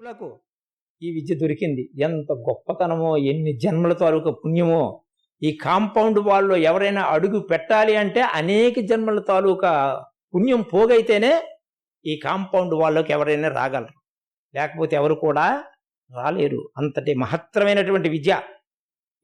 లకు ఈ విద్య దొరికింది. ఎంత గొప్పతనమో ఎన్ని జన్మల తాలూకా పుణ్యమో. ఈ కాంపౌండ్ వాళ్ళు ఎవరైనా అడుగు పెట్టాలి అంటే అనేక జన్మల తాలూకా పుణ్యం పోగైతేనే ఈ కాంపౌండ్ వాళ్ళకి ఎవరైనా రాగలరు. లేకపోతే ఎవరు కూడా రాలేరు. అంతటి మహత్తరమైనటువంటి విద్య.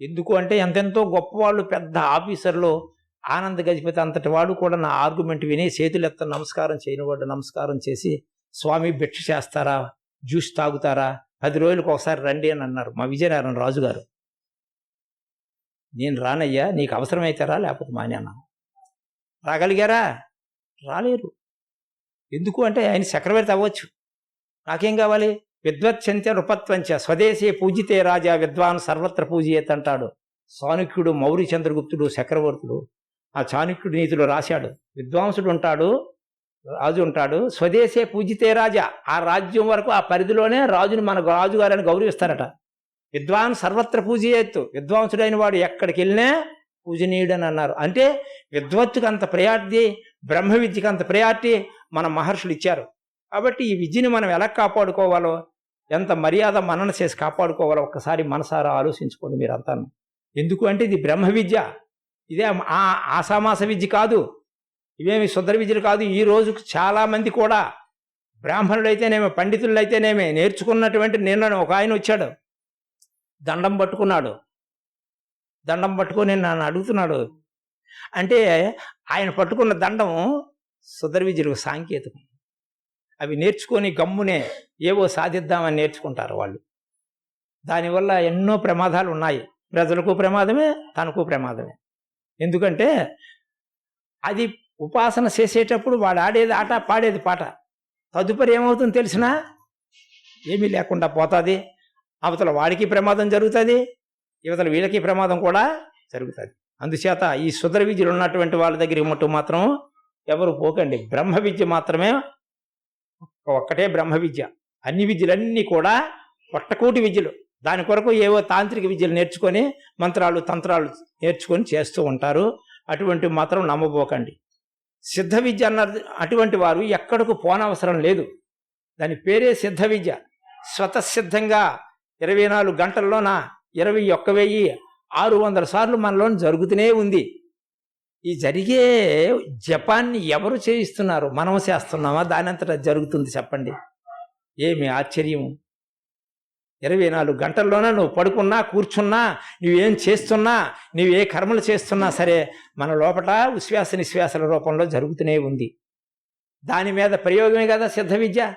ఎందుకు అంటే ఎంతెంతో గొప్పవాళ్ళు పెద్ద ఆఫీసర్లు ఆనంద గజపతి అంతటి వాడు కూడా నా ఆర్గ్యుమెంట్ విని చేతులెత్త నమస్కారం చేయని వాడు నమస్కారం చేసి స్వామి భిక్ష చేస్తారా? జ్యూస్ తాగుతారా? పది రోజులకు ఒకసారి రండి అని అన్నారు మా విజయనారాయణ రాజు గారు నేను రానయ్యా నీకు అవసరమైతే రా లేకపోతే మానేనా? రాగలిగారా? రాలేరు. ఎందుకు అంటే ఆయన చక్రవర్తి అవ్వచ్చు. నాకేం కావాలి? విద్వత్సంత్య నృపత్వంచ స్వదేశీ పూజితే రాజా విద్వాన్ సర్వత్ర పూజియేత్ అంటాడు. చాణుక్యుడు మౌరి చంద్రగుప్తుడు చక్రవర్తుడు ఆ చాణుక్యుడు నీతిలో రాశాడు. విద్వాంసుడు ఉంటాడు రాజు ఉంటాడు. స్వదేశే పూజితే రాజా. ఆ రాజ్యం వరకు ఆ పరిధిలోనే రాజుని మన రాజుగారని గౌరవిస్తారట. విద్వాన్ సర్వత్ర పూజయేత్తు విద్వాంసుడైన వాడు ఎక్కడికి వెళ్ళినా పూజనీయుడని అన్నారు. అంటే విద్వత్తుకు అంత ప్రయారిటీ బ్రహ్మ విద్యకు అంత ప్రయారిటీ మన మహర్షులు ఇచ్చారు. కాబట్టి ఈ విద్యని మనం ఎలా కాపాడుకోవాలో ఎంత మర్యాద మనన చేసి కాపాడుకోవాలో ఒక్కసారి మనసారా ఆలోచించుకోండి మీరు అంతాను ఎందుకు అంటే ఇది బ్రహ్మ విద్య. ఇదే ఆ ఆసామాస విద్య కాదు. ఇవేమి సుందర విద్యలు కాదు ఈ రోజుకు చాలా మంది కూడా బ్రాహ్మణులైతేనేమి పండితులైతేనేమి నేర్చుకున్నటువంటి నిన్న ఒక ఆయన వచ్చాడు. దండం పట్టుకున్నాడు. దండం పట్టుకొని నన్ను అడుగుతున్నాడు. అంటే ఆయన పట్టుకున్న దండం సుందర విద్యలకు సాంకేతికం. అవి నేర్చుకొని గమ్మునే ఏవో సాధిద్దామని నేర్చుకుంటారు వాళ్ళు. దానివల్ల ఎన్నో ప్రమాదాలు ఉన్నాయి. ప్రజలకు ప్రమాదమే తనకు ప్రమాదమే. ఎందుకంటే అది ఉపాసన చేసేటప్పుడు వాడు ఆడేది ఆట పాడేది పాట. తదుపరి ఏమవుతుందో తెలిసినా? ఏమీ లేకుండా పోతుంది. అవతల వాడికి ప్రమాదం జరుగుతుంది యువతల వీళ్ళకి ప్రమాదం కూడా జరుగుతుంది. అందుచేత ఈ సుధర విద్యలు ఉన్నటువంటి వాళ్ళ దగ్గర మట్టు మాత్రం ఎవరు పోకండి. బ్రహ్మ విద్య మాత్రమే ఒక్కటే బ్రహ్మ విద్య. అన్ని విద్యలన్నీ కూడా పొట్టకూటి విద్యలు. దాని కొరకు ఏవో తాంత్రిక విద్యలు నేర్చుకొని మంత్రాలు తంత్రాలు నేర్చుకొని చేస్తూ ఉంటారు. అటువంటి మాత్రం నమ్మబోకండి. సిద్ధ విద్య అన్న అటువంటి వారు ఎక్కడకు పోనవసరం లేదు. దాని పేరే సిద్ధ విద్య స్వతసిద్ధంగా ఇరవై నాలుగు గంటల్లోన ఇరవై ఒక్క వెయ్యి ఆరు వందల సార్లు మనలో జరుగుతూనే ఉంది. ఈ జరిగే జపాన్ని ఎవరు చేయిస్తున్నారు? మనం చేస్తున్నామా? దాని అంతటా జరుగుతుంది చెప్పండి. ఏమి ఆశ్చర్యము? ఇరవై నాలుగు గంటల్లోనే నువ్వు పడుకున్నా కూర్చున్నా నువ్వేం చేస్తున్నా నువ్వు ఏ కర్మలు చేస్తున్నా సరే మన లోపల ఉశ్వాస నిశ్వాసల రూపంలో జరుగుతూనే ఉంది. దాని మీద ప్రయోగమే కదా సిద్ధ విద్య?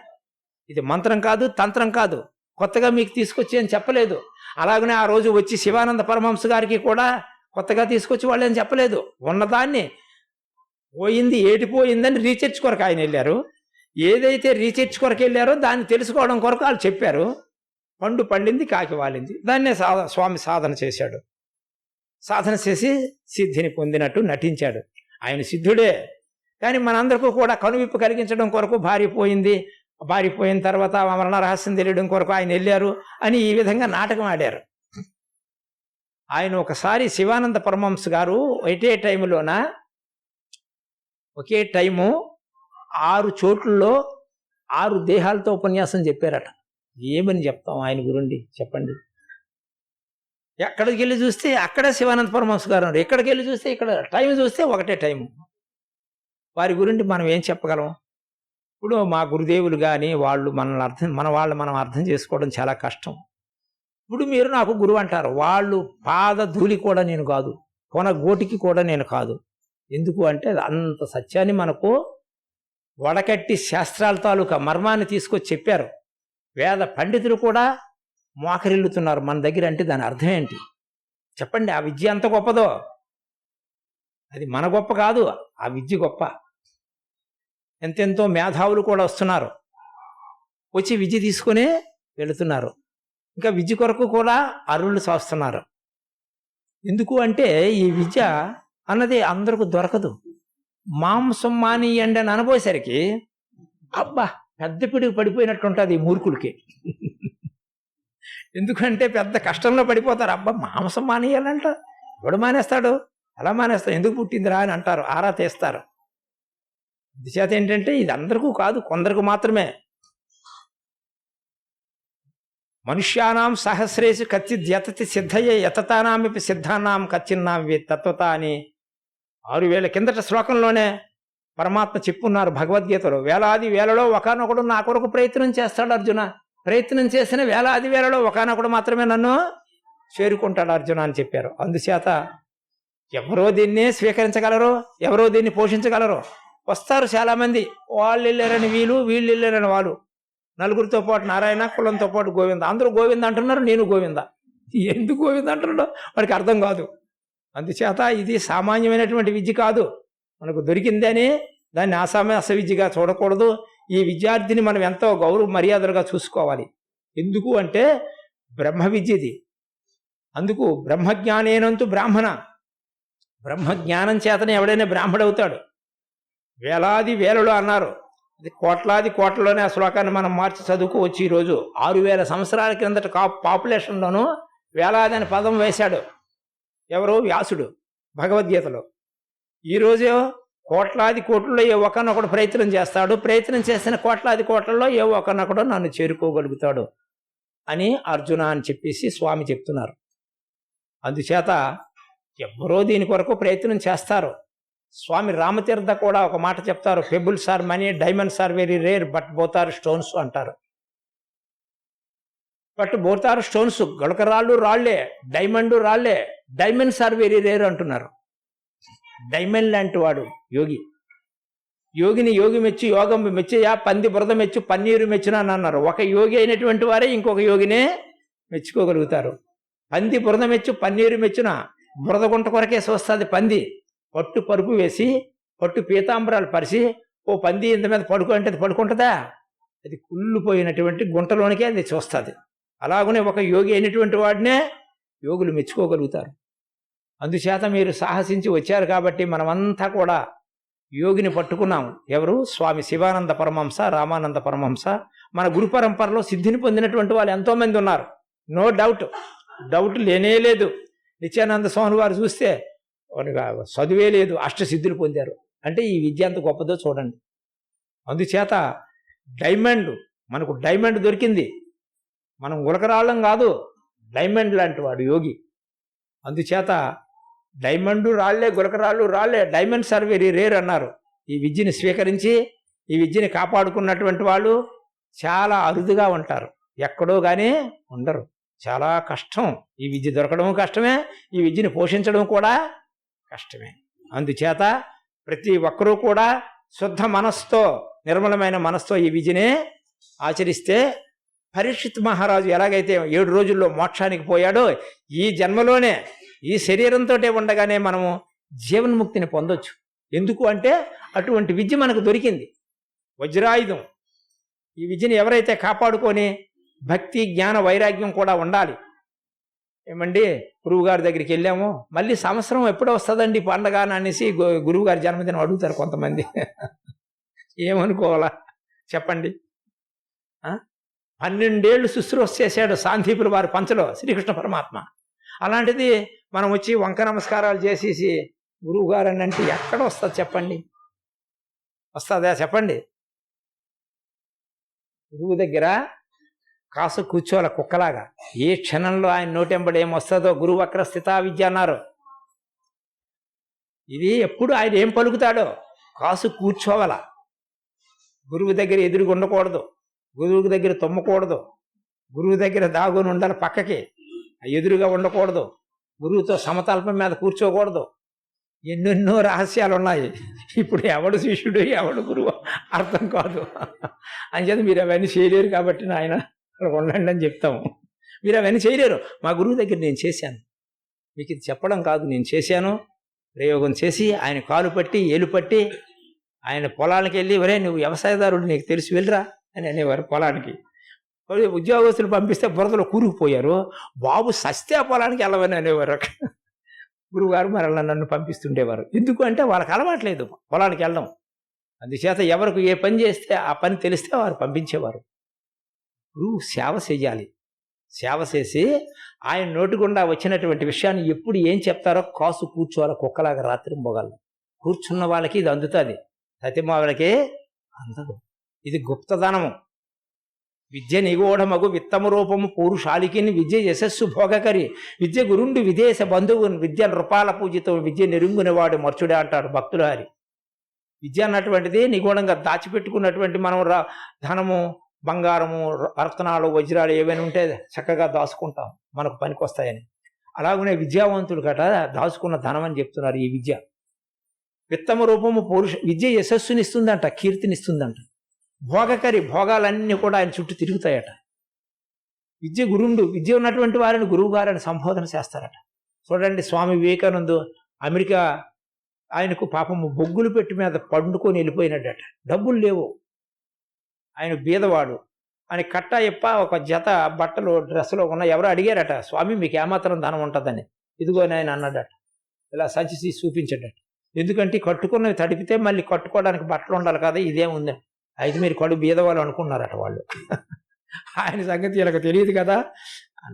ఇది మంత్రం కాదు తంత్రం కాదు. కొత్తగా మీకు తీసుకొచ్చి అని చెప్పలేదు. అలాగనే ఆ రోజు వచ్చి శివానంద పరమహంస గారికి కూడా కొత్తగా తీసుకొచ్చి వాళ్ళని చెప్పలేదు. ఉన్నదాన్ని పోయింది ఏటిపోయిందని రీసెర్చ్ కొరకు ఆయన వెళ్ళారు. ఏదైతే రీసెర్చ్ కొరకు వెళ్ళారో దాన్ని తెలుసుకోవడం కొరకు వాళ్ళు చెప్పారు. పండు పండింది కాకి వాలింది. దాన్నే సాధ స్వామి సాధన చేశాడు. సాధన చేసి సిద్ధిని పొందినట్టు నటించాడు. ఆయన సిద్ధుడే. కానీ మనందరికీ కూడా కనువిప్పు కలిగించడం కొరకు భార్య పోయింది. భార్య పోయిన తర్వాత మరణ రహస్యం తెలియడం కొరకు ఆయన వెళ్ళారు అని ఈ విధంగా నాటకం ఆడారు. ఆయన ఒకసారి శివానంద పరమంశ గారు ఒకటే టైంలోన ఒకే టైము ఆరు చోట్లలో ఆరు దేహాలతో ఉపన్యాసం చెప్పారట. ఏమని చెప్తాం ఆయన గురుండి? చెప్పండి. ఎక్కడికి వెళ్ళి చూస్తే అక్కడే శివానంద పరమహంస గారు ఉన్నారు. ఎక్కడికి వెళ్ళి చూస్తే ఇక్కడ టైం చూస్తే ఒకటే టైము వారి గురించి మనం ఏం చెప్పగలం? ఇప్పుడు మా గురుదేవులు కానీ వాళ్ళు మనల్ని అర్థం మన వాళ్ళు మనం అర్థం చేసుకోవడం చాలా కష్టం. ఇప్పుడు మీరు నాకు గురువు అంటారు. వాళ్ళు పాద ధూళి కూడా నేను కాదు. కొన గోటికి కూడా నేను కాదు. ఎందుకు అంటే అంత సత్యాన్ని మనకు వడకట్టి శాస్త్రాల తాలూకా మర్మాన్ని తీసుకొచ్చి చెప్పారు. వేద పండితులు కూడా మోకరిల్లుతున్నారు. మన దగ్గర అంటే దాని అర్థం ఏంటి? చెప్పండి ఆ విద్య ఎంత గొప్పదో? అది మన గొప్ప కాదు ఆ విద్య గొప్ప. ఎంతెంతో మేధావులు కూడా వస్తున్నారు. వచ్చి విద్య తీసుకుని వెళుతున్నారు. ఇంకా విద్య కొరకు కూడా అరువులు చూస్తున్నారు ఎందుకు అంటే ఈ విద్య అన్నది అందరికి దొరకదు. మాంసం మానియండి అని అనుకోసరికి అబ్బా పెద్ద పిడుగు పడిపోయినట్టు ఉంటుంది ఈ మూర్ఖులకి ఎందుకంటే పెద్ద కష్టంలో పడిపోతారు. అబ్బా మాంసం మానేయాలంట. ఎవడు మానేస్తాడు? ఎలా మానేస్తాడు. ఎందుకు పుట్టిందిరా అని అంటారు. ఆరా తీస్తారు. అందుచేత ఏంటంటే ఇది అందరికీ కాదు కొందరికి మాత్రమే. మనుష్యానాం సహస్రేషు కచ్చిత్ యతతి సిద్ధయ్యే యతతానామిపి సిద్ధానాం కచ్చిన్నాం వే తత్వత అని ఆరు వేల కిందట శ్లోకంలోనే పరమాత్మ చెప్పున్నారు భగవద్గీతలో. వేలాది వేలలో ఒకనొకడు నా కొరకు ప్రయత్నం చేస్తాడు అర్జున. ప్రయత్నం చేసిన వేలాది వేలలో ఒకనొకడు మాత్రమే నన్ను చేరుకుంటాడు అర్జున అని చెప్పారు. అందుచేత ఎవరో దీన్ని స్వీకరించగలరు ఎవరో దీన్ని పోషించగలరు వస్తారు చాలామంది. వాళ్ళు వెళ్ళారని వీళ్ళు వీళ్ళు వెళ్ళారని వాళ్ళు. నలుగురితో పాటు నారాయణ కులంతో పాటు గోవింద. అందరూ గోవింద అంటున్నారు నేను గోవింద. ఎందుకు గోవింద అంటున్నాడో వాడికి అర్థం కాదు. అందుచేత ఇది సామాన్యమైనటువంటి విద్య కాదు. మనకు దొరికిందని దాన్ని అసామాస విద్యగా చూడకూడదు. ఈ విద్యార్థిని మనం ఎంతో గౌరవ మర్యాదలుగా చూసుకోవాలి. ఎందుకు అంటే బ్రహ్మ విద్యది. అందుకు బ్రహ్మజ్ఞానేనంతు బ్రాహ్మణ. బ్రహ్మజ్ఞానం చేతనే ఎవడైనా బ్రాహ్మడవుతాడు. వేలాది వేలలో అన్నారు. అది కోట్లాది కోట్లలోనే ఆ శ్లోకాన్ని మనం మార్చి చదువుకోవచ్చు ఈరోజు. ఆరు వేల సంవత్సరాల కిందట కా పాపులేషన్లోనూ వేలాది అని పదం వేశాడు. ఎవరు వ్యాసుడు భగవద్గీతలో. ఈరోజు కోట్లాది కోట్లలో ఏ ఒకనొకడు ప్రయత్నం చేస్తాడు. ప్రయత్నం చేసిన కోట్లాది కోట్లలో ఏ ఒకనొకడు నన్ను చేరుకోగలుగుతాడు అని అర్జున అని చెప్పేసి స్వామి చెప్తున్నారు. అందుచేత ఎవరో దీని కొరకు ప్రయత్నం చేస్తారు. స్వామి రామతీర్థ కూడా ఒక మాట చెప్తారు. Pebbles are money diamonds are very rare but both are stones అంటారు. బట్ బోత్ ఆర్ స్టోన్స్ గడకరాళ్ళు రాళ్ళే డైమండ్ రాళ్ళే డైమండ్స్ ఆర్ వెరీ రేర్ అంటున్నారు. డైమండ్ లాంటి వాడు యోగి. యోగిని యోగి మెచ్చి యోగం మెచ్చయా పంది బురద మెచ్చు పన్నీరు మెచ్చున అని అన్నారు. ఒక యోగి అయినటువంటి వారే ఇంకొక యోగినే మెచ్చుకోగలుగుతారు. పంది బురద మెచ్చు పన్నీరు మెచ్చున? బురద గుంట కొరకే చూస్తుంది పంది. పట్టు పరుపు వేసి పట్టు పీతాంబరాలు పరిచి ఓ పంది ఇంత మీద పడుకో అంటే అది పడుకుంటుందా? అది కుళ్ళిపోయినటువంటి గుంటలోనికే అది చూస్తుంది అలాగనే ఒక యోగి అయినటువంటి వాడినే యోగులు మెచ్చుకోగలుగుతారు. అందుచేత మీరు సాహసించి వచ్చారు కాబట్టి మనమంతా కూడా యోగిని పట్టుకున్నాం ఎవరు? స్వామి శివానంద పరమహంస రామానంద పరమహంస. మన గురు పరంపరలో సిద్ధిని పొందినటువంటి వాళ్ళు ఎంతోమంది ఉన్నారు. No doubt. డౌట్ లేనే లేదు. నిత్యానంద స్వామి వారు చూస్తే వాడికి చదువే లేదు. అష్టసిద్ధులు పొందారు. అంటే ఈ విద్య అంత గొప్పదో చూడండి. అందుచేత డైమండ్ మనకు డైమండ్ దొరికింది. మనం ఉలకరాళ్ళం కాదు డైమండ్ లాంటి వాడు యోగి. అందుచేత డైమండ్ రాళ్ళే గులకరాళ్ళు రాళ్ళే డైమండ్స్ ఆర్ వెరీ రేర్ అన్నారు. ఈ విద్యని స్వీకరించి ఈ విద్యని కాపాడుకున్నటువంటి వాళ్ళు చాలా అరుదుగా ఉంటారు. ఎక్కడో కానీ ఉండరు. చాలా కష్టం. ఈ విద్య దొరకడం కష్టమే ఈ విద్యని పోషించడం కూడా కష్టమే. అందుచేత ప్రతి ఒక్కరూ కూడా శుద్ధ మనస్తో నిర్మలమైన మనస్తో ఈ విద్యని ఆచరిస్తే పరీక్షిత్ మహారాజు ఎలాగైతే ఏడు రోజుల్లో మోక్షానికి పోయాడో ఈ జన్మలోనే ఈ శరీరంతో ఉండగానే మనము జీవన్ముక్తిని పొందొచ్చు. ఎందుకు అంటే అటువంటి విద్య మనకు దొరికింది. వజ్రాయుధం. ఈ విద్యను ఎవరైతే కాపాడుకొని భక్తి జ్ఞాన వైరాగ్యం కూడా ఉండాలి. ఏమండి? గురువు గారి దగ్గరికి వెళ్ళాము. మళ్ళీ సంవత్సరం ఎప్పుడు వస్తుందండి పండగ అనేసి గు- గురువు గారి జన్మదినం అడుగుతారు కొంతమంది. ఏమనుకోవాలా? చెప్పండి. పన్నెండేళ్ళు పన్నెండేళ్ళు శుశ్రూష చేశాడు సాంధీపుల వారి పంచలో శ్రీకృష్ణ పరమాత్మ. అలాంటిది మనం వచ్చి వంక నమస్కారాలు చేసేసి గురువు గారు అని అంటే ఎక్కడ వస్తుంది చెప్పండి? వస్తుందా చెప్పండి? గురువు దగ్గర కాసు కూర్చోవాలి కుక్కలాగా. ఏ క్షణంలో ఆయన నోటెంబడి ఏమొస్తుందో గురువు అక్కడ స్థితా విద్య అన్నారు. ఇది ఎప్పుడు ఆయన ఏం పలుకుతాడో కాసు కూర్చోవాల. గురువు దగ్గర ఎదురుగా ఉండకూడదు. గురువు దగ్గర తొమ్మకూడదు. గురువు దగ్గర దాగుని ఉండాలి పక్కకి. ఎదురుగా ఉండకూడదు. గురువుతో సమతల్పం మీద కూర్చోకూడదు. ఎన్నెన్నో రహస్యాలు ఉన్నాయి ఇప్పుడు ఎవడు శిష్యుడు ఎవడు గురువు అర్థం కాదు. అంచేత మీరు అవన్నీ చేయలేరు కాబట్టి నాయన ఉండండి అని చెప్తాము మీరు అవన్నీ చేయలేరు. మా గురువు దగ్గర నేను చేశాను. మీకు ఇది చెప్పడం కాదు నేను చేశాను. ప్రయోగం చేసి ఆయన కాలు పట్టి ఏలు పట్టి ఆయన పొలానికి వెళ్ళి ఒరే నువ్వు వ్యవసాయదారుడు నీకు తెలిసి వెళ్ళరా అని అనేవారు పొలానికి. ఉద్యోగస్తులు పంపిస్తే బురదలో కూరుకుపోయారు. బాబు సస్తే ఆ పొలానికి వెళ్ళవని అనేవారు. గురువుగారు మరి అలా నన్ను పంపిస్తుండేవారు. ఎందుకు అంటే వాళ్ళకి అలవాట్లేదు పొలానికి వెళ్ళడం. అందుచేత ఎవరికి ఏ పని చేస్తే ఆ పని తెలిస్తే వారు పంపించేవారు. గురువు సేవ చేయాలి. సేవ చేసి ఆయన నోటిగుండా వచ్చినటువంటి విషయాన్ని ఎప్పుడు ఏం చెప్తారో కాసు కూర్చోవాలి కుక్కలాగా రాత్రి మొగలు. కూర్చున్న వాళ్ళకి ఇది అందుతుంది. సత్యమా వాళ్ళకి అందదు. ఇది గుప్తధనము. విద్య నిగూఢమగు విత్తమ రూపము పూరుషాలికిని విద్య యశస్సు భోగకరి. విద్య గురుండు విదేశ బంధువు విద్య నృపాల పూజితం విద్య నెరుంగునేవాడు మర్చుడే అంటాడు భక్తులు హరి. విద్య అన్నటువంటిది నిగూఢంగా దాచిపెట్టుకున్నటువంటి మనం రా ధనము బంగారము రత్నాలు వజ్రాలు ఏవైనా ఉంటే చక్కగా దాచుకుంటాం. మనకు పనికొస్తాయని. అలాగనే విద్యావంతుడు గట దాచుకున్న ధనం అని చెప్తున్నారు ఈ విద్య. విత్తమ రూపము పౌరుష విద్య యశస్సునిస్తుందంట కీర్తినిస్తుందంట. భోగకరి భోగాలన్నీ కూడా ఆయన చుట్టూ తిరుగుతాయట. విద్య గురుండు విద్య ఉన్నటువంటి వారిని గురువు గారని సంబోధన చేస్తారట. చూడండి స్వామి వివేకానందు అమెరికా ఆయనకు పాపము బొగ్గులు పెట్టి మీద పండుకొని వెళ్ళిపోయినాడట. డబ్బులు లేవు. ఆయన బీదవాడు. ఆయన కట్ట ఎప్ప ఒక జత బట్టలు డ్రెస్సులో ఉన్న ఎవరో అడిగారట స్వామి మీకు ఏమాత్రం ధనం ఉంటుందని. ఇదిగో ఆయన అన్నాడట. ఇలా సంచి చూపించాడట. ఎందుకంటే కట్టుకున్నవి తడిపితే మళ్ళీ కట్టుకోవడానికి బట్టలు ఉండాలి కదా ఇదేముంది? అయితే మీరు కడు బీదవాళ్ళు అనుకున్నారట వాళ్ళు. ఆయన సంగతి వీళ్ళకి తెలియదు కదా.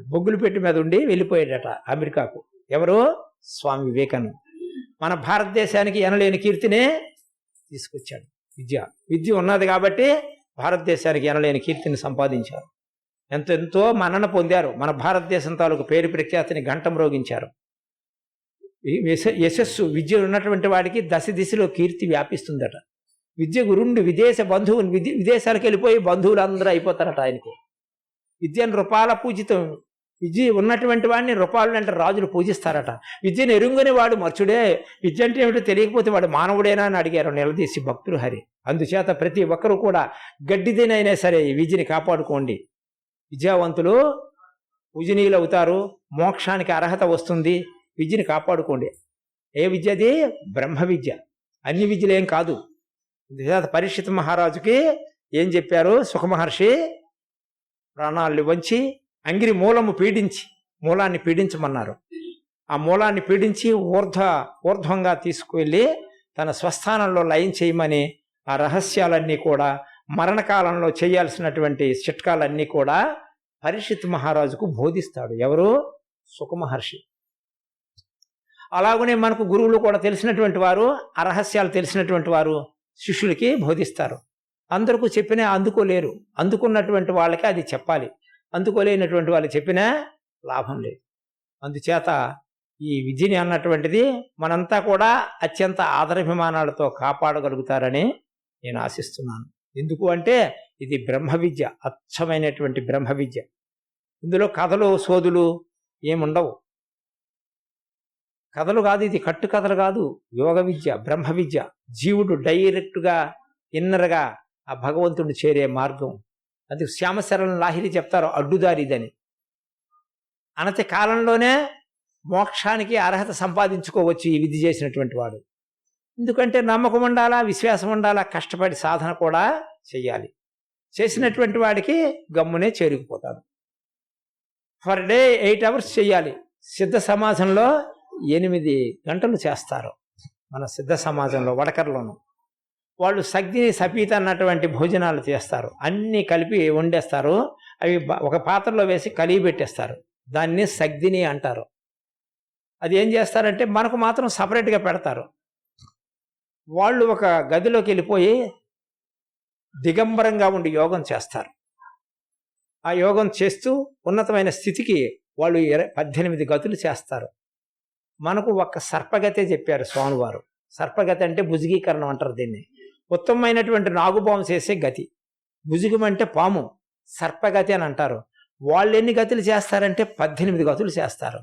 బొగ్గులు పెట్టి మీద ఉండి వెళ్ళిపోయాడట అమెరికాకు. ఎవరు? స్వామి వివేకానంద. మన భారతదేశానికి ఎనలేని కీర్తినే తీసుకొచ్చాడు. విద్య. విద్య ఉన్నది కాబట్టి భారతదేశానికి ఎనలేని కీర్తిని సంపాదించారు. ఎంతెంతో మన్నన పొందారు. మన భారతదేశం తాలూకు పేరు ప్రఖ్యాతిని గంట మ్రోగించారు యశస్సు విద్య ఉన్నటువంటి వాడికి దశ దిశలో కీర్తి వ్యాపిస్తుందట. విద్య గురుండి విదేశ బంధువుని విదే విదేశాలకు వెళ్ళిపోయి బంధువులు అందరూ అయిపోతారట ఆయనకు. విద్యను రూపాల పూజితం విద్య ఉన్నటువంటి వాడిని రూపాలు అంటే రాజులు పూజిస్తారట. విద్యను ఎరుంగని వాడు మర్చుడే విద్య అంటే ఏమిటో తెలియకపోతే వాడు మానవుడేనా అని అడిగారు నిలదీసి భక్తులు హరి. అందుచేత ప్రతి ఒక్కరూ కూడా గడ్డిదినైనా సరే ఈ విద్యని కాపాడుకోండి. విద్యావంతులు పూజనీయులు అవుతారు మోక్షానికి అర్హత వస్తుంది విద్యని కాపాడుకోండి. ఏ విద్య అది బ్రహ్మ విద్య. అన్ని విద్యలేం కాదు. పరీక్షిత్ మహారాజుకి ఏం చెప్పారు? సుఖమహర్షి ప్రాణాలు వంచి అంగిరి మూలము పీడించి మూలాన్ని పీడించమన్నారు. ఆ మూలాన్ని పీడించి ఊర్ధ్వ ఊర్ధ్వంగా తీసుకువెళ్ళి తన స్వస్థానంలో లయం చేయమని ఆ రహస్యాలన్నీ కూడా మరణకాలంలో చేయాల్సినటువంటి చిట్కాలన్నీ కూడా పరిషిత్ మహారాజుకు బోధిస్తాడు. ఎవరు? సుఖమహర్షి అలాగనే మనకు గురువులు కూడా తెలిసినటువంటి వారు ఆ రహస్యాలు తెలిసినటువంటి వారు శిష్యులకి బోధిస్తారు. అందరికీ చెప్పినా అందుకోలేరు. అందుకున్నటువంటి వాళ్ళకి అది చెప్పాలి. అందుకోలేనటువంటి వాళ్ళు చెప్పినా లాభం లేదు. అందుచేత ఈ విద్యని అన్నటువంటిది మనంతా కూడా అత్యంత ఆదరాభిమానాలతో కాపాడగలుగుతారని నేను ఆశిస్తున్నాను. ఎందుకు అంటే ఇది బ్రహ్మ విద్య అచ్చమైనటువంటి బ్రహ్మ విద్య. ఇందులో కథలు సోదులు ఏముండవు. కథలు కాదు ఇది కట్టు కథలు కాదు. యోగ విద్య బ్రహ్మ విద్య. జీవుడు డైరెక్ట్గా ఇన్నర్గా ఆ భగవంతుడిని చేరే మార్గం. అది శ్యామశరణ లాహిరి చెప్తారు అడ్డుదారిదని. అనతి కాలంలోనే మోక్షానికి అర్హత సంపాదించుకోవచ్చు ఈ విధి చేసినటువంటి వాడు. ఎందుకంటే నమ్మకం ఉండాలా విశ్వాసం ఉండాలా కష్టపడి సాధన కూడా చెయ్యాలి. చేసినటువంటి వాడికి గమ్మునే చేరుకుపోతాడు. పర్ డే ఎయిట్ అవర్స్ చేయాలి సిద్ధ సమాజంలో ఎనిమిది గంటలు చేస్తారు మన సిద్ధ సమాజంలో వడకర్లోను వాళ్ళు సగ్ని సపీత అన్నటువంటి భోజనాలు చేస్తారు. అన్నీ కలిపి వండేస్తారు. అవి ఒక పాత్రలో వేసి కలిగి పెట్టేస్తారు. దాన్ని సగ్దిని అంటారు. అది ఏం చేస్తారంటే మనకు మాత్రం సపరేట్గా పెడతారు. వాళ్ళు ఒక గదిలోకి వెళ్ళిపోయి దిగంబరంగా ఉండి యోగం చేస్తారు. ఆ యోగం చేస్తూ ఉన్నతమైన స్థితికి వాళ్ళు ఇర- పద్దెనిమిది గతులు చేస్తారు. మనకు ఒక్క సర్పగతే చెప్పారు స్వామివారు. సర్పగతి అంటే భుజగీకరణం అంటారు దీన్ని. ఉత్తమమైనటువంటి నాగుపాము చేసే గతి. భుజగం అంటే పాము. సర్పగతి అని అంటారు. వాళ్ళు ఎన్ని గతులు చేస్తారంటే పద్దెనిమిది గతులు చేస్తారు.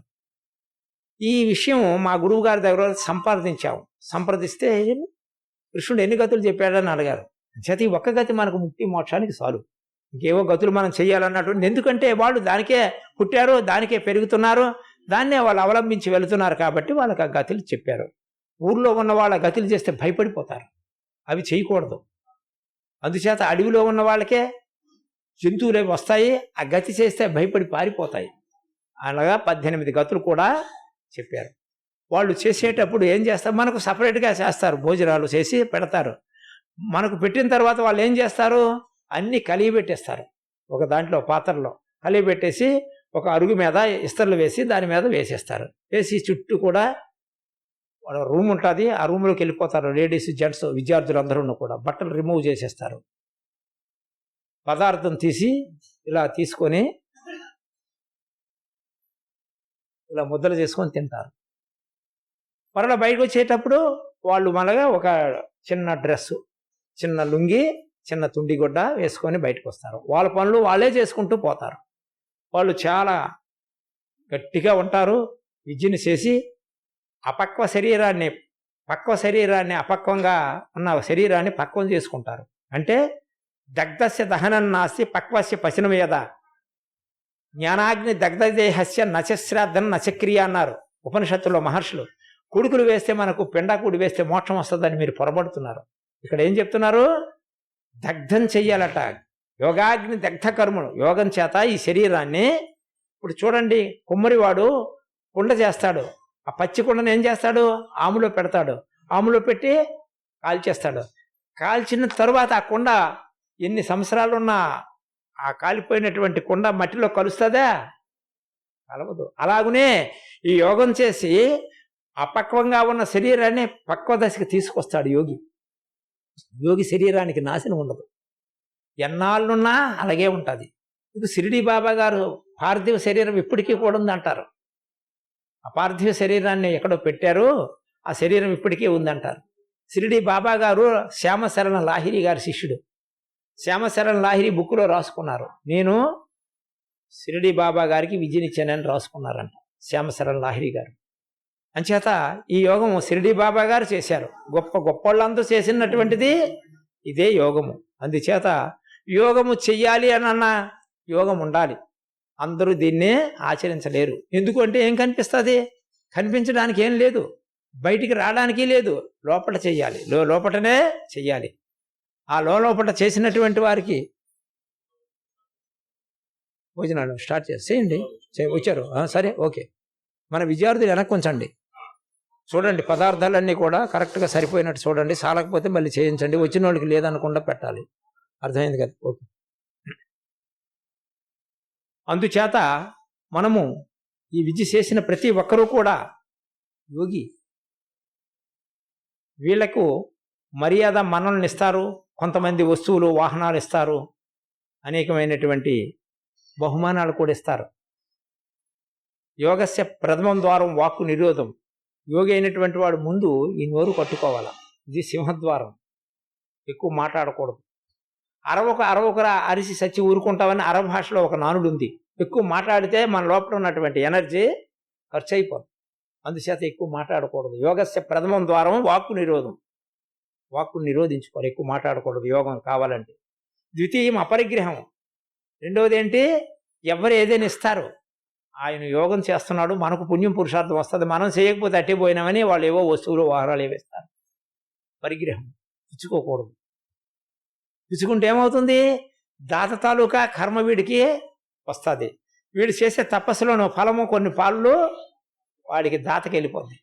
ఈ విషయం మా గురువు గారి దగ్గర సంప్రదించాము సంప్రదిస్తే కృష్ణుడు ఎన్ని గతులు చెప్పాడని అడిగారు. చేతి ఒక్క గతి మనకు ముక్తి మోక్షానికి చాలు. ఇంకేవో గతులు మనం చేయాలన్నటువంటి ఎందుకంటే వాళ్ళు దానికే పుట్టారు దానికే పెరుగుతున్నారు. దాన్నే వాళ్ళు అవలంబించి వెళుతున్నారు కాబట్టి వాళ్ళకి ఆ గతులు చెప్పారు. ఊర్లో ఉన్న వాళ్ళ గతులు చేస్తే భయపడిపోతారు. అవి చేయకూడదు. అందుచేత అడవిలో ఉన్న వాళ్ళకే జంతువులు అవి వస్తాయి ఆ గతి చేస్తే భయపడి పారిపోతాయి. అలాగా పద్దెనిమిది గతులు కూడా చెప్పారు. వాళ్ళు చేసేటప్పుడు ఏం చేస్తారు? మనకు సపరేట్గా చేస్తారు. భోజనాలు చేసి పెడతారు. మనకు పెట్టిన తర్వాత వాళ్ళు ఏం చేస్తారు? అన్నీ కలిగి పెట్టేస్తారు ఒక దాంట్లో పాత్రలో కలిగి పెట్టేసి ఒక అరుగు మీద ఇస్తర్లు వేసి దాని మీద వేసేస్తారు. వేసి చుట్టూ కూడా రూమ్ ఉంటుంది. ఆ రూమ్లోకి వెళ్ళిపోతారు లేడీస్ జెంట్స్ విద్యార్థులు అందరూ కూడా. బట్టలు రిమూవ్ చేసేస్తారు. పదార్థం తీసి ఇలా తీసుకొని ఇలా ముద్దలు చేసుకొని తింటారు. మరలా బయటకు వచ్చేటప్పుడు వాళ్ళు మనగా ఒక చిన్న డ్రెస్సు చిన్న లుంగి చిన్న తుండిగుడ్డ వేసుకొని బయటకు వస్తారు. వాళ్ళ పనులు వాళ్ళే చేసుకుంటూ పోతారు. వాళ్ళు చాలా గట్టిగా ఉంటారు విద్యను చేసి అపక్వ శరీరాన్ని పక్వ శరీరాన్ని అపక్వంగా ఉన్న శరీరాన్ని పక్వం చేసుకుంటారు. అంటే దగ్ధస్య దహనం నాస్తి పక్వస్య పశునమేద జ్ఞానాగ్ని దగ్ధదేహస్య నచశ్రాద్ధం నచక్రియ అన్నారు ఉపనిషత్తులో మహర్షులు. కుడుకులు వేస్తే మనకు పిండాకుడు వేస్తే మోక్షం వస్తుందని మీరు పొరబడుతున్నారు. ఇక్కడ ఏం చెప్తున్నారు? దగ్ధం చెయ్యాలట. యోగాగ్ని దగ్ధకర్ములు యోగం చేత ఈ శరీరాన్ని ఇప్పుడు చూడండి కుమ్మరివాడు కుండ చేస్తాడు. ఆ పచ్చి కుండను ఏం చేస్తాడు? ఆములో పెడతాడు. ఆములో పెట్టి కాల్చేస్తాడు. కాల్చిన తరువాత ఆ కుండ ఎన్ని సంవత్సరాలు ఉన్నా ఆ కాలిపోయినటువంటి కుండ మట్టిలో కలుస్తుందా? కలవదు. అలాగనే ఈ యోగం చేసి అపక్వంగా ఉన్న శరీరాన్ని పక్వ దశకి తీసుకొస్తాడు యోగి. యోగి శరీరానికి నాశనం ఉండదు. ఎన్నాళ్ళున్నా అలాగే ఉంటుంది. ఇది సిరిడి బాబా గారు పార్థివ శరీరం ఇప్పటికీ కూడా ఉందంటారు. ఆ పార్థివ శరీరాన్ని ఎక్కడో పెట్టారు ఆ శరీరం ఇప్పటికీ ఉందంటారు. సిరిడి బాబా గారు శ్యామశరణ లాహిరి గారి శిష్యుడు. శ్యామశరణ లాహిరి బుక్లో రాసుకున్నారు. నేను సిరిడి బాబా గారికి విజయనిచ్చానని రాసుకున్నారంట శ్యామశరణ లాహిరి గారు. అంచేత ఈ యోగం సిరిడి బాబా గారు చేశారు. గొప్ప గొప్పోళ్ళంతా చేసినటువంటిది ఇదే యోగము. అందుచేత యోగము చెయ్యాలి అని అన్న యోగం ఉండాలి. అందరూ దీన్నే ఆచరించలేరు. ఎందుకంటే ఏం కనిపిస్తుంది? కనిపించడానికి ఏం లేదు. బయటికి రావడానికి లేదు. లోపల చెయ్యాలి. లో లోపటనే చెయ్యాలి. ఆ లోపల చేసినటువంటి వారికి భోజనాలు స్టార్ట్ చేసేయండి వచ్చారు. సరే ఓకే. మన విద్యార్థులు వెనక్కి ఉంచండి చూడండి పదార్థాలన్నీ కూడా కరెక్ట్గా సరిపోయినట్టు చూడండి. సాలకపోతే మళ్ళీ చేయించండి. వచ్చిన వాళ్ళకి లేదనకుండా పెట్టాలి. అర్థమైంది కదా? ఓకే. అందుచేత మనము ఈ విద్య చేసిన ప్రతి ఒక్కరూ కూడా యోగి. వీళ్ళకు మర్యాద మనల్ని ఇస్తారు కొంతమంది వస్తువులు వాహనాలు ఇస్తారు అనేకమైనటువంటి బహుమానాలు కూడా ఇస్తారు. యోగస్య ప్రథమం ద్వారం వాక్కు నిరోధం. యోగి అయినటువంటి వాడు ముందు ఈ నోరు కట్టుకోవాలి? ఇది సింహద్వారం. ఎక్కువ మాట్లాడకూడదు. అరవక అరవకరా అరిసి సచ్చి ఊరుకుంటామని అరవ భాషలో ఒక నానుడు ఉంది ఎక్కువ మాట్లాడితే మన లోపల ఉన్నటువంటి ఎనర్జీ ఖర్చు అయిపోతుంది అందుచేత ఎక్కువ మాట్లాడకూడదు. యోగస్య ప్రథమం ద్వారం వాక్కు నిరోధం. వాక్కును నిరోధించుకోవాలి. ఎక్కువ మాట్లాడకూడదు. యోగం కావాలంటే. ద్వితీయం అపరిగ్రహం. రెండవది ఏంటి ఎవరు ఏదైనా ఇస్తారు. ఆయన యోగం చేస్తున్నాడు. మనకు పుణ్యం పురుషార్థం వస్తుంది. మనం చేయకపోతే అట్టే పోయినామని వాళ్ళు ఏవో వస్తువులు వాహనాలు ఏవేస్తారు. పరిగ్రహం. ఇచ్చుకోకూడదు. ఇచ్చుకుంటే ఏమవుతుంది? దాత తాలూకా కర్మ వీడికి వస్తుంది. వీడు చేసే తపస్సులోను ఫలము కొన్ని పాళ్ళు వాడికి దాతకి వెళ్ళిపోతుంది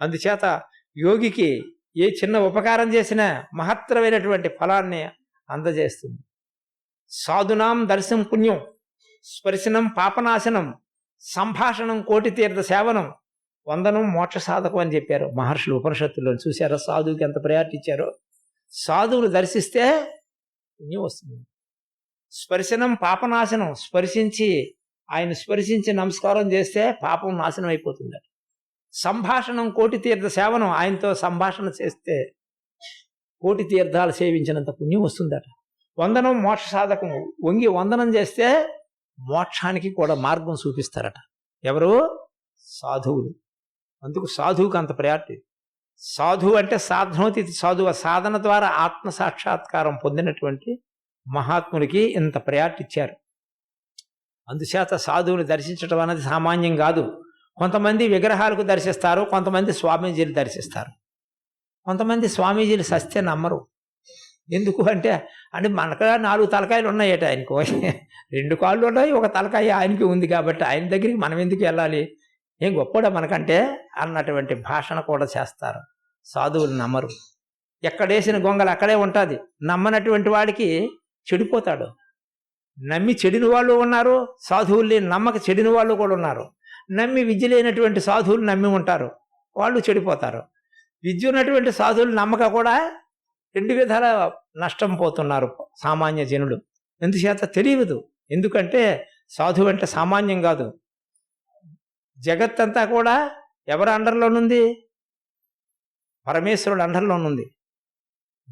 అందుచేత యోగికి ఏ చిన్న ఉపకారం చేసినా మహత్తరమైనటువంటి ఫలాన్ని అందజేస్తుంది. సాధునాం దర్శనం పుణ్యం స్పర్శనం పాపనాశనం సంభాషణం కోటి తీర్థ సేవనం వందనం మోక్ష సాధకం అని చెప్పారు మహర్షులు ఉపనిషత్తుల్లో. చూశారా సాధువుకి ఎంత ప్రయారిటీ ఇచ్చారో? సాధువులు దర్శిస్తే పుణ్యం వస్తుంది స్పర్శనం పాపనాశనం. స్పర్శించి ఆయన స్పర్శించి నమస్కారం చేస్తే పాపం నాశనం అయిపోతుంది. సంభాషణం కోటి తీర్థ సేవనం ఆయనతో సంభాషణ చేస్తే కోటి తీర్థాలు సేవించినంత పుణ్యం వస్తుందట. వందనం మోక్ష సాధకం. వంగి వందనం చేస్తే మోక్షానికి కూడా మార్గం చూపిస్తారట. ఎవరు? సాధువులు. అందుకు సాధువుకి అంత ప్రయారిటీ సాధువు అంటే సాధనోతి సాధువ. సాధన ద్వారా ఆత్మ సాక్షాత్కారం పొందినటువంటి మహాత్ములకి ఇంత ప్రయారిటీ ఇచ్చారు. అందుచేత సాధువుని దర్శించడం అనేది సామాన్యం కాదు. కొంతమంది విగ్రహాలకు దర్శిస్తారు కొంతమంది స్వామీజీలు దర్శిస్తారు. కొంతమంది స్వామీజీలు సస్తే నమ్మరు. ఎందుకు అంటే అంటే మనకు నాలుగు తలకాయలు ఉన్నాయట ఆయనకు. రెండు కాళ్ళు ఉన్నాయి ఒక తలకాయ ఆయనకి ఉంది కాబట్టి ఆయన దగ్గరికి మనం ఎందుకు వెళ్ళాలి? ఏం గొప్పడా మనకంటే అన్నటువంటి భాషణ కూడా చేస్తారు. సాధువులు నమ్మరు. ఎక్కడేసిన గొంగలు అక్కడే ఉంటుంది. నమ్మనటువంటి వాడికి చెడిపోతాడు. నమ్మి చెడిన వాళ్ళు ఉన్నారు సాధువుల్ని నమ్మక చెడిన వాళ్ళు కూడా ఉన్నారు. నమ్మి విద్య లేనటువంటి సాధువులు నమ్మి ఉంటారు. వాళ్ళు చెడిపోతారు. విద్య ఉన్నటువంటి సాధువులు నమ్మక కూడా రెండు విధాల నష్టం పోతున్నారు సామాన్య జనులు. ఎందుచేత తెలియదు. ఎందుకంటే సాధువు అంటే సామాన్యం కాదు. జగత్తంతా కూడా ఎవరి అండర్లోనుంది? పరమేశ్వరుడు అండర్లోనుంది.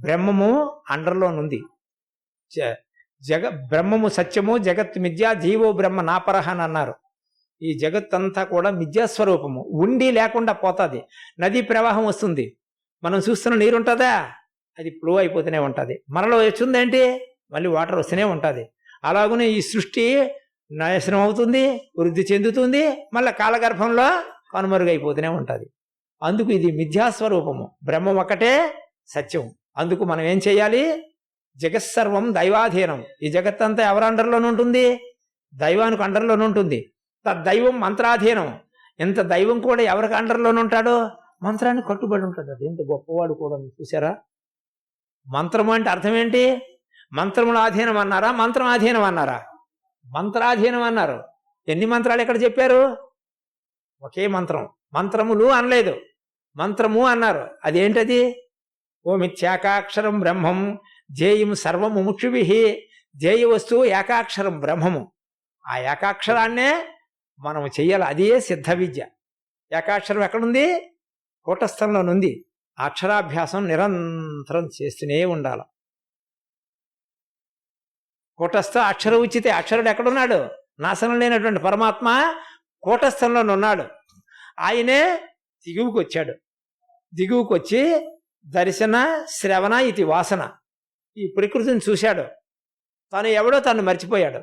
బ్రహ్మము అండర్లోనుంది. జ- జగ బ్రహ్మము సత్యము జగత్ మిథ్యా జీవో బ్రహ్మ నాపరహ అని అన్నారు. ఈ జగత్తంతా కూడా మిథ్యాస్వరూపము. ఉండి లేకుండా పోతుంది. నదీ ప్రవాహం వస్తుంది. మనం చూస్తున్న నీరు ఉంటుందా? అది ఫ్లో అయిపోతూనే ఉంటుంది. మనలో వచ్చిందేంటి మళ్ళీ వాటర్ వస్తూనే ఉంటుంది. అలాగనే ఈ సృష్టి నాశనం అవుతుంది వృద్ధి చెందుతుంది మళ్ళీ కాలగర్భంలో కనుమరుగైపోతూనే ఉంటుంది. అందుకు ఇది మిథ్యాస్వరూపము. బ్రహ్మం ఒకటే సత్యం. అందుకు మనం ఏం చేయాలి? జగత్సర్వం దైవాధీనం. ఈ జగత్తంతా ఎవరి అండర్లోనే ఉంటుంది? దైవానికి అండర్లోనే ఉంటుంది. దైవం మంత్రాధీనం. ఇంత దైవం కూడా ఎవరికి అండర్లోనే ఉంటాడో? మంత్రానికి కట్టుబడి ఉంటాడు. అది ఎంత గొప్పవాడు కూడా చూసారా మంత్రము అంటే అర్థం ఏంటి? మంత్రముల ఆధీనం అన్నారా? మంత్రం ఆధీనం అన్నారా? మంత్రాధీనం అన్నారు. ఎన్ని మంత్రాలు ఎక్కడ చెప్పారు? ఒకే మంత్రం. మంత్రములు అనలేదు. మంత్రము అన్నారు. అదేంటది? ఓమిత్యాకాక్షరం బ్రహ్మం జేయం సర్వము జేయ వస్తువు ఏకాక్షరం బ్రహ్మము. ఆ ఏకాక్షరాన్నే మనం చెయ్యాలి. అదే సిద్ధ విద్య ఏకాక్షరం ఎక్కడుంది? కూటస్థంలోనుంది. అక్షరాభ్యాసం నిరంతరం చేస్తూనే ఉండాలి. కూటస్థ అక్షర ఉచితే అక్షరుడు ఎక్కడున్నాడు? నాశనం లేనటువంటి పరమాత్మ కూటస్థంలోనున్నాడు. ఆయనే దిగువకు వచ్చాడు దిగువకు వచ్చి దర్శన శ్రవణ ఇది వాసన ఈ ప్రకృతిని చూశాడు. తను ఎవడో తను మర్చిపోయాడు.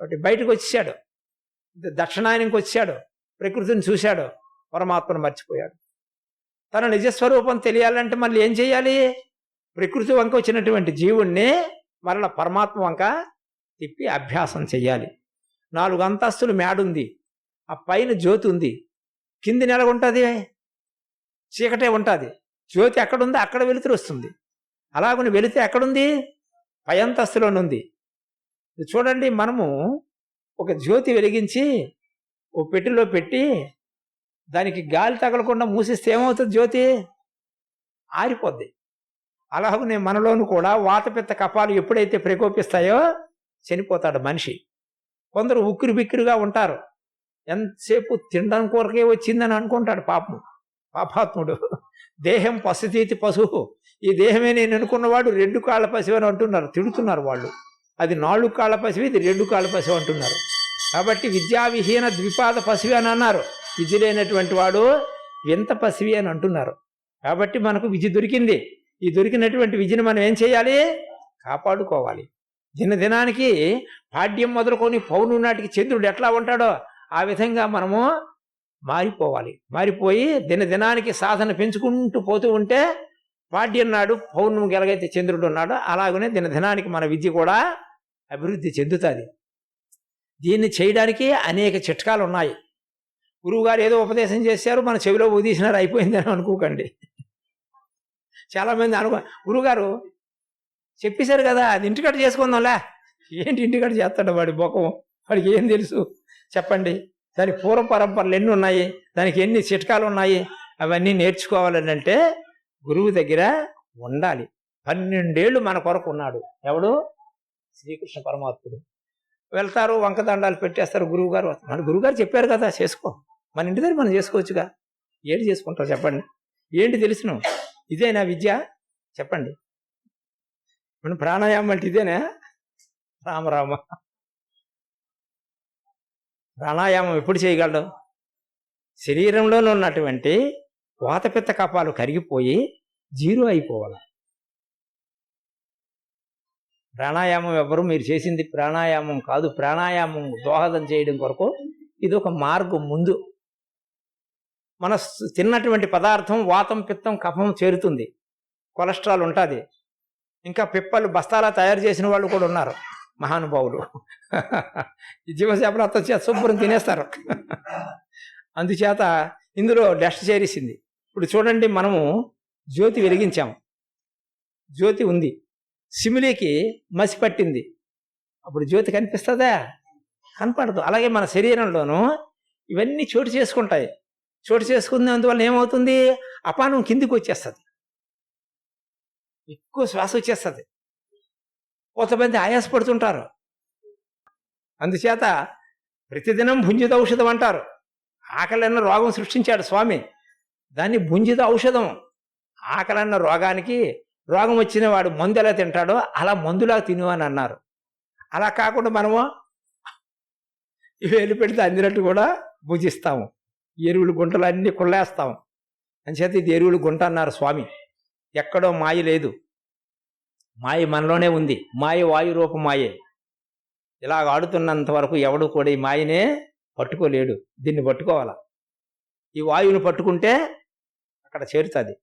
ఒకటి బయటకు వచ్చాడు దక్షిణాయనంకి వచ్చాడు ప్రకృతిని చూశాడు. పరమాత్మను మర్చిపోయాడు. తన నిజస్వరూపం తెలియాలంటే మళ్ళీ ఏం చేయాలి? ప్రకృతి వంక వచ్చినటువంటి జీవుణ్ణి మరల పరమాత్మ వంక తిప్పి అభ్యాసం చెయ్యాలి నాలుగు అంతస్తులు మేడుంది. ఆ పైన జ్యోతి ఉంది. కింది నెలగుంటుంది చీకటే ఉంటుంది. జ్యోతి ఎక్కడుందో అక్కడ వెలుతురు వస్తుంది. అలాగని వెళితే ఎక్కడుంది? పై అంతస్తులోనుంది ఇది చూడండి మనము ఒక జ్యోతి వెలిగించి ఓ పెట్టెలో పెట్టి దానికి గాలి తగలకుండా మూసిస్తే ఏమవుతుంది జ్యోతి? ఆరిపోద్ది. అలాగనే మనలోను కూడా వాతపిత్త కపాలు ఎప్పుడైతే ప్రకోపిస్తాయో చనిపోతాడు మనిషి. కొందరు ఉక్కిరి బిక్కిరిగా ఉంటారు. ఎంతసేపు తినడం కొరకే వచ్చిందని అనుకుంటాడు పాపం. పాపాత్ముడు. దేహం పసితీతి పశువు. ఈ దేహమే నేను అనుకున్నవాడు రెండు కాళ్ళ పశువు అని అంటున్నారు. తిడుతున్నారు వాళ్ళు. అది నాలుగు కాళ్ళ పశువు ఇది రెండు కాళ్ళ పశువు అంటున్నారు. కాబట్టి విద్యావిహీన ద్విపాద పశువు అని అన్నారు. విద్య లేనటువంటి వాడు వింత పసివి అని అంటున్నారు. కాబట్టి మనకు విద్య దొరికింది. ఈ దొరికినటువంటి విద్యను మనం ఏం చేయాలి? కాపాడుకోవాలి. దినదినానికి పాడ్యం మొదలుకొని పౌర్ణమి నాటికి చంద్రుడు ఎట్లా ఉంటాడో ఆ విధంగా మనము మారిపోవాలి. మారిపోయి దినదినానికి సాధన పెంచుకుంటూ పోతూ ఉంటే పాడ్యం నాడు పౌర్ణమి గెలగైతే చంద్రుడు ఉన్నాడో అలాగనే దినదినానికి మన విద్య కూడా అభివృద్ధి చెందుతుంది. దీన్ని చేయడానికి అనేక చిట్కాలు ఉన్నాయి. గురువుగారు ఏదో ఉపదేశం చేశారు మన చెవిలో ఊదీసినారు అయిపోయిందని అనుకోకండి. చాలామంది అనుకో గురువుగారు చెప్పేశారు కదా అది ఇంటికట్టు చేసుకుందాంలే. ఏంటి ఇంటికట్టు చేస్తాడు వాడి బొకం వాడికి ఏం తెలుసు? చెప్పండి. దాని పూర్వ పరంపరలు ఎన్ని ఉన్నాయి? దానికి ఎన్ని చిట్కాలు ఉన్నాయి? అవన్నీ నేర్చుకోవాలని అంటే గురువు దగ్గర ఉండాలి. పన్నెండేళ్ళు మన కొరకు ఉన్నాడు. ఎవడు? శ్రీకృష్ణ పరమాత్ముడు. వెళ్తారు వంకదండాలు పెట్టేస్తారు గురువు గారు మన గురువుగారు చెప్పారు కదా చేసుకో. మన ఇంటి దగ్గర మనం చేసుకోవచ్చుగా. ఏంటి చేసుకుంటారు చెప్పండి. ఏంటి తెలుసును? ఇదేనా విద్య? చెప్పండి. మన ప్రాణాయామం అంటే ఇదేనా? రామరామ ప్రాణాయామం ఎప్పుడు చేయగలడు? శరీరంలోనే ఉన్నటువంటి వాతపిత్త కపాలు కరిగిపోయి జీరో అయిపోవాలి. ప్రాణాయామం ఎవరు మీరు చేసింది ప్రాణాయామం కాదు. ప్రాణాయామం దోహదం చేయడం కొరకు ఇది ఒక మార్గం ముందు. మన స్- తిన్నటువంటి పదార్థం వాతం పిత్తం కఫం చేరుతుంది. కొలెస్ట్రాల్ ఉంటుంది. ఇంకా పిప్పలు బస్తాలా తయారు చేసిన వాళ్ళు కూడా ఉన్నారు. మహానుభావులు. ఈ అంత చేత శుభ్రం తినేస్తారు. అందుచేత ఇందులో డస్ట్ చేరేసింది. ఇప్పుడు చూడండి మనము జ్యోతి వెలిగించాము జ్యోతి ఉంది. సిమిలికి మసి పట్టింది. అప్పుడు జ్యోతి కనిపిస్తుందా? కనపడదు. అలాగే మన శరీరంలోనూ ఇవన్నీ చోటు చేసుకుంటాయి. చోటు చేసుకున్నందువల్ల ఏమవుతుంది? అపానం కిందికి వచ్చేస్తుంది. ఎక్కువ శ్వాస వచ్చేస్తుంది. కొంతమంది ఆయాసపడుతుంటారు. అందుచేత ప్రతిదినం భుంజిత ఔషధం అంటారు. ఆకలన్న రోగం సృష్టించాడు స్వామి. దాన్ని భుంజిత ఔషధం. ఆకలన్న రోగానికి రోగం వచ్చిన వాడు మందు ఎలా తింటాడో అలా మందులా తిను అని అన్నారు. అలా కాకుండా మనము వేలు పెడితే అందినట్టు కూడా భుజిస్తాము. ఎరువులు గుంటలు అన్నీ కుళ్ళేస్తాము అంచేత ఇది ఎరువులు గుంట అన్నారు స్వామి. ఎక్కడో మాయ లేదు. మాయ మనలోనే ఉంది. మాయ వాయు రూప మాయే. ఇలాగ ఆడుతున్నంత వరకు ఎవడు కూడా ఈ మాయనే పట్టుకోలేడు. దీన్ని పట్టుకోవాలా? ఈ వాయువుని పట్టుకుంటే అక్కడ చేరుతుంది.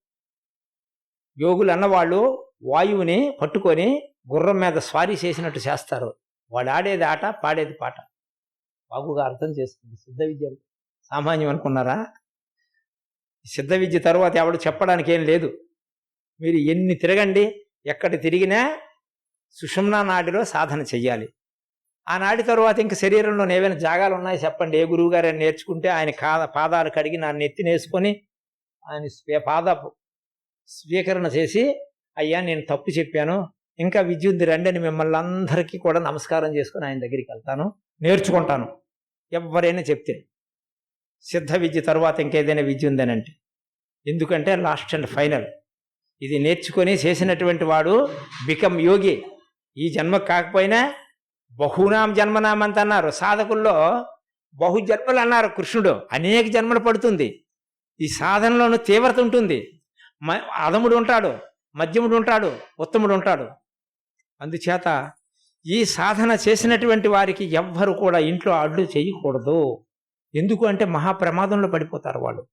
యోగులు అన్నవాళ్ళు వాయువుని పట్టుకొని గుర్రం మీద స్వారీ చేసినట్టు చేస్తారు. వాడు ఆడేది ఆట పాడేది పాట. బాగుగా అర్థం చేసుకుంది. సిద్ధ విద్య సామాన్యం అనుకున్నారా? సిద్ధ విద్య తర్వాత ఎవడు చెప్పడానికి ఏం లేదు. మీరు ఎన్ని తిరగండి ఎక్కడ తిరిగినా సుషుమ్నా నాడిలో సాధన చెయ్యాలి. ఆ నాడి తర్వాత ఇంక శరీరంలో ఏవైనా జాగాలు ఉన్నాయి చెప్పండి. ఏ గురువు గారు నేర్చుకుంటే ఆయన కాద పాదాలు కడిగి నా నెత్తి నేసుకొని ఆయన పాద స్వీకరణ చేసి అయ్యా నేను తప్పు చెప్పాను. ఇంకా విద్య ఉంది రండి అని మిమ్మల్ని అందరికీ కూడా నమస్కారం చేసుకుని ఆయన దగ్గరికి వెళ్తాను. నేర్చుకుంటాను. ఎవరైనా చెప్తే సిద్ధ విద్య తర్వాత ఇంకేదైనా విద్య ఉందనంటే ఎందుకంటే లాస్ట్ అండ్ ఫైనల్. ఇది నేర్చుకొని చేసినటువంటి వాడు బికమ్ యోగి. ఈ జన్మ కాకపోయినా బహునాం జన్మనామంత అన్నారు. సాధకుల్లో బహు జన్మలు అన్నారు కృష్ణుడు. అనేక జన్మలు పడుతుంది. ఈ సాధనలోనూ తీవ్రత ఉంటుంది. మ- అధముడు ఉంటాడు మధ్యముడు ఉంటాడు ఉత్తముడు ఉంటాడు. అందుచేత ఈ సాధన చేసినటువంటి వారికి ఎవ్వరు కూడా ఇంట్లో అడ్డు చేయకూడదు. ఎందుకు అంటే మహాప్రమాదంలో పడిపోతారు వాళ్ళు.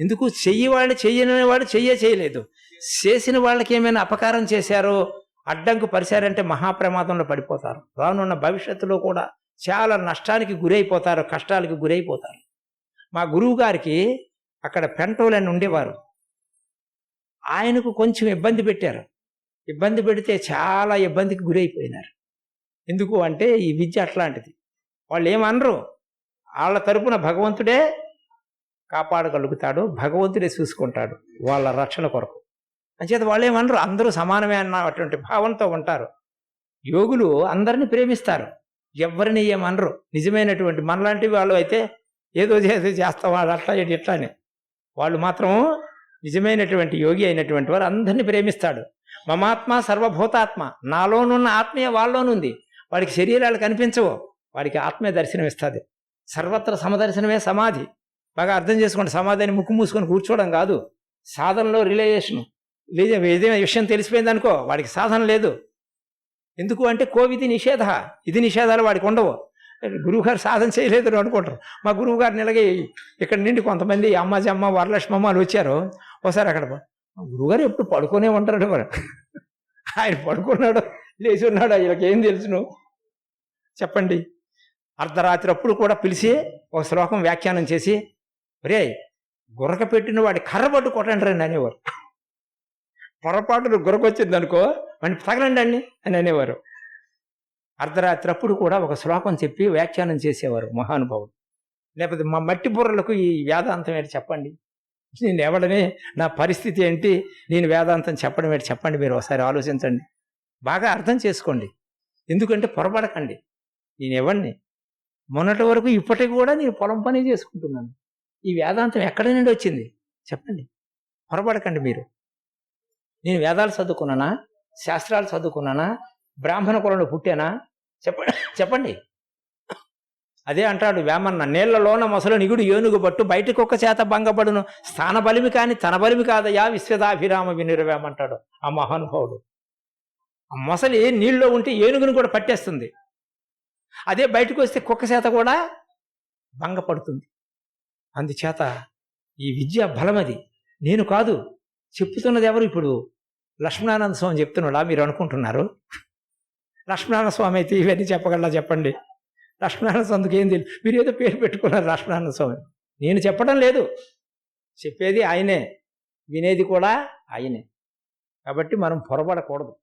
ఎందుకు? చెయ్యి వాళ్ళు చెయ్యని వాడు చెయ్యే చేయలేదు. చేసిన వాళ్ళకి ఏమైనా అపకారం చేశారో అడ్డంకు పరిచారంటే మహాప్రమాదంలో పడిపోతారు. రానున్న భవిష్యత్తులో కూడా చాలా నష్టానికి గురైపోతారు కష్టాలకు గురైపోతారు. మా గురువు గారికి అక్కడ పెంటోలని ఉండేవారు. ఆయనకు కొంచెం ఇబ్బంది పెట్టారు. ఇబ్బంది పెడితే చాలా ఇబ్బందికి గురైపోయినారు. ఎందుకు అంటే ఈ విద్య అట్లాంటిది. వాళ్ళు ఏమనరు. వాళ్ళ తరపున భగవంతుడే కాపాడగలుగుతాడు భగవంతుడే చూసుకుంటాడు వాళ్ళ రక్షణ కొరకు. అంచేత వాళ్ళు ఏమనరు అందరూ సమానమే అన్నటువంటి భావంతో ఉంటారు. యోగులు అందరిని ప్రేమిస్తారు. ఎవరిని ఏమనరు? నిజమైనటువంటి మనలాంటి వాళ్ళు అయితే ఏదో చేసి చేస్తాం వాళ్ళు అట్లా ఏంటి ఇట్లా అని. వాళ్ళు మాత్రం నిజమైనటువంటి యోగి అయినటువంటి వారు అందరిని ప్రేమిస్తాడు. మమాత్మ సర్వభూతాత్మ. నాలోనున్న ఆత్మీయ వాళ్ళలోనుంది. వాడికి శరీరాలు కనిపించవు. వాడికి ఆత్మీయ దర్శనం ఇస్తుంది సర్వత్ర సమదర్శనమే సమాధి. బాగా అర్థం చేసుకోండి. సమాధిని ముక్కు మూసుకొని కూర్చోవడం కాదు. సాధనలో రిలేషను. ఏదైనా విషయం తెలిసిపోయింది అనుకో వాడికి సాధన లేదు. ఎందుకు అంటే కోవిది నిషేధ. ఇది నిషేధాలు వాడికి ఉండవు. గురువుగారు సాధన చేయలేదు అనుకుంటారు. మా గురువు గారు నిలగి ఇక్కడ నుండి కొంతమంది అమ్మాజీ అమ్మ వరలక్ష్మి అమ్మలు వచ్చారు. ఒకసారి అక్కడ గురువుగారు ఎప్పుడు పడుకునే ఉంటాడు మరి. ఆయన పడుకున్నాడు లేచి ఉన్నాడు వీళ్ళకి ఏం తెలుసును? చెప్పండి. అర్ధరాత్రి అప్పుడు కూడా పిలిచి ఒక శ్లోకం వ్యాఖ్యానం చేసి ఒరే గుర్రక పెట్టిన వాడి కర్ర పట్టు కొట్టండి రండి అనేవారు. పొరపాటును గురకొచ్చింది అనుకో వాడిని తగలండి అండి అని అనేవారు. అర్ధరాత్రి అప్పుడు కూడా ఒక శ్లోకం చెప్పి వ్యాఖ్యానం చేసేవారు మహానుభావుడు. లేకపోతే మా మట్టి బుర్రలకు ఈ వేదాంతం ఏంటి చెప్పండి? నేను ఎవడని నా పరిస్థితి ఏంటి? నేను వేదాంతం చెప్పడం ఏంటి చెప్పండి మీరు ఒకసారి ఆలోచించండి. బాగా అర్థం చేసుకోండి. ఎందుకంటే పొరపడకండి. నేను ఎవడిని మొన్నటి వరకు ఇప్పటికి కూడా నేను పొలం పని చేసుకుంటున్నాను. ఈ వేదాంతం ఎక్కడి నుండి వచ్చింది? చెప్పండి. పొరపడకండి మీరు. నేను వేదాలు చదువుకున్నానా? శాస్త్రాలు చదువుకున్నానా? బ్రాహ్మణ కులంలో పుట్టానా? చెప్పండి చెప్పండి. అదే అంటాడు వేమన్న నీళ్ళలోన మొసలు నిగుడు ఏనుగు పట్టు బయటకు ఒక చేత భంగపడును. స్థాన బలిమి కాని తన బలిమి కాదయా విశ్వదాభిరామ వినిరవేమంటాడు ఆ మహానుభావుడు. ఆ మొసలి నీళ్ళలో ఉంటే ఏనుగును కూడా పట్టేస్తుంది. అదే బయటకు వస్తే కుక్క చేత కూడా భంగపడుతుంది. అందుచేత ఈ విద్య బలమది. నేను కాదు చెప్తున్నది ఎవరు ఇప్పుడు? లక్ష్మణానంద స్వామి చెప్తున్నాడా? మీరు అనుకుంటున్నారు? లక్ష్మణానంద స్వామి అయితే ఇవన్నీ చెప్పగలరా చెప్పండి? లక్ష్మణానంద స్వామికి ఏం తెలియదు మీరు ఏదో పేరు పెట్టుకున్నారు లక్ష్మణానంద స్వామి. నేను చెప్పడం లేదు. చెప్పేది ఆయనే. వినేది కూడా ఆయనే. కాబట్టి మనం పొరపడకూడదు